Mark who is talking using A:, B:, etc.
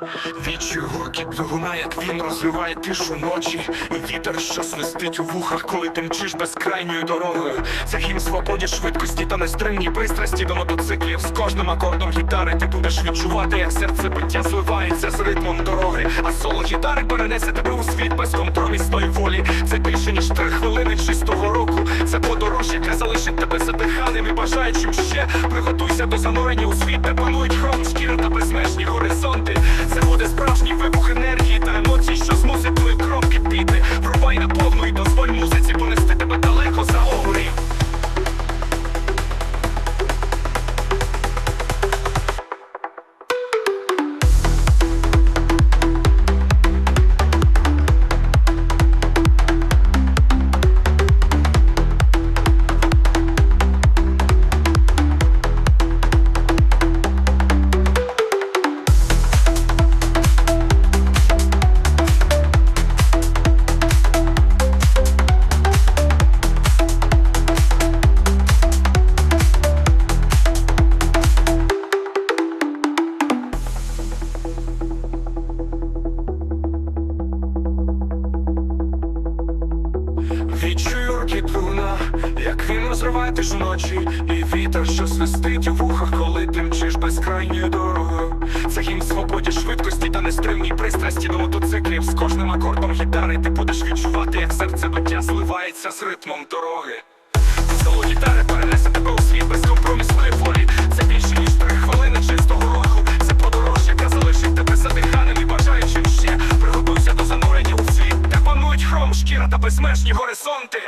A: Гуркіт двигуна, як він розриває тишу ночі. І Вітер, що свистить у вухах, коли ти мчиш безкрайньою дорогою. Це гімн свободі, швидкості та нестримній пристрасті до мотоциклів. З кожним акордом гітари ти будеш відчувати, як серце биття зливається з ритмом дороги. А соло гітари перенесе тебе у світ безкомпромісної волі. Це більше ніж три хвилини чистого року. Це подорож, яка залишить тебе задиханим і бажаючим ще. Приготуйся до занурення у світ, де панують хром, шкіра та безмежні горизонти Відчую двигуна, як він розриває ж ночі. І вітер, що свистить у вухах, коли ти мчиш безкрайньою дорогою Це гімн свободі, швидкості та нестримній пристрасті. До мотоциклів З кожним акордом гітари ти будеш відчувати, як серце биття зливається з ритмом дороги безмежні горизонти.